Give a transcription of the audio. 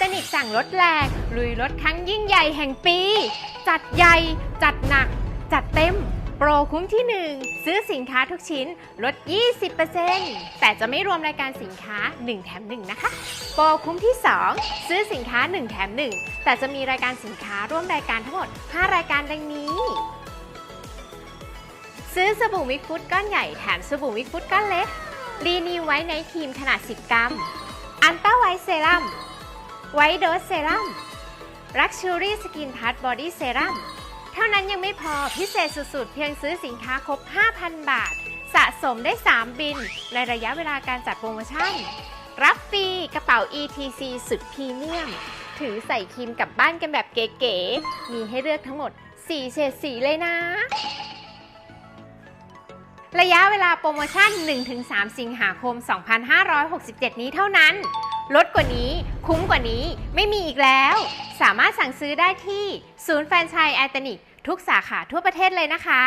ตานิกสั่งลดแรงลุยลดครั้งยิ่งใหญ่แห่งปี จัดใหญ่ จัดหนัก จัดเต็ม โปรคุ้มที่ 1 ซื้อสินค้าทุกชิ้นลด 20%แต่จะไม่รวมรายการสินค้า 1 แถม 1 นะคะ โปรคุ้มที่ 2 ซื้อสินค้า 1 แถม 1 แต่จะมีรายการสินค้าร่วมรายการทั้งหมด 5 รายการดังนี้ ซื้อสบู่วิกฟุตก้อนใหญ่แถมสบู่วิกฟุตก้อนเล็กรีนิวไว้ในครีมขนาด 10 กรัม อันต้าไวท์เซรั่ม ไวท์โดสเซรั่มลักชูรี่สกินทัชบอดี้เซรั่มเท่านั้นยังไม่พอพิเศษสุดๆ เพียงซื้อสินค้าครบ 5,000 บาท สะสมได้ 3 บิน ในระยะเวลาการจัดโปรโมชั่น รับฟรีกระเป๋า ETC สุดพรีเมียม ถือใส่ครีมกลับบ้านกันแบบเก๋ๆ มีให้เลือกทั้งหมด 4 เฉดสีเลยนะ ระยะเวลาโปรโมชั่น 1-3 สิงหาคม 2567 นี้เท่านั้น ลดกว่านี้ คุ้มกว่านี้ ไม่มีอีกแล้ว สามารถสั่งซื้อได้ที่ศูนย์แฟรนไชส์ไอตานิกทุกสาขาทั่วประเทศเลยนะคะ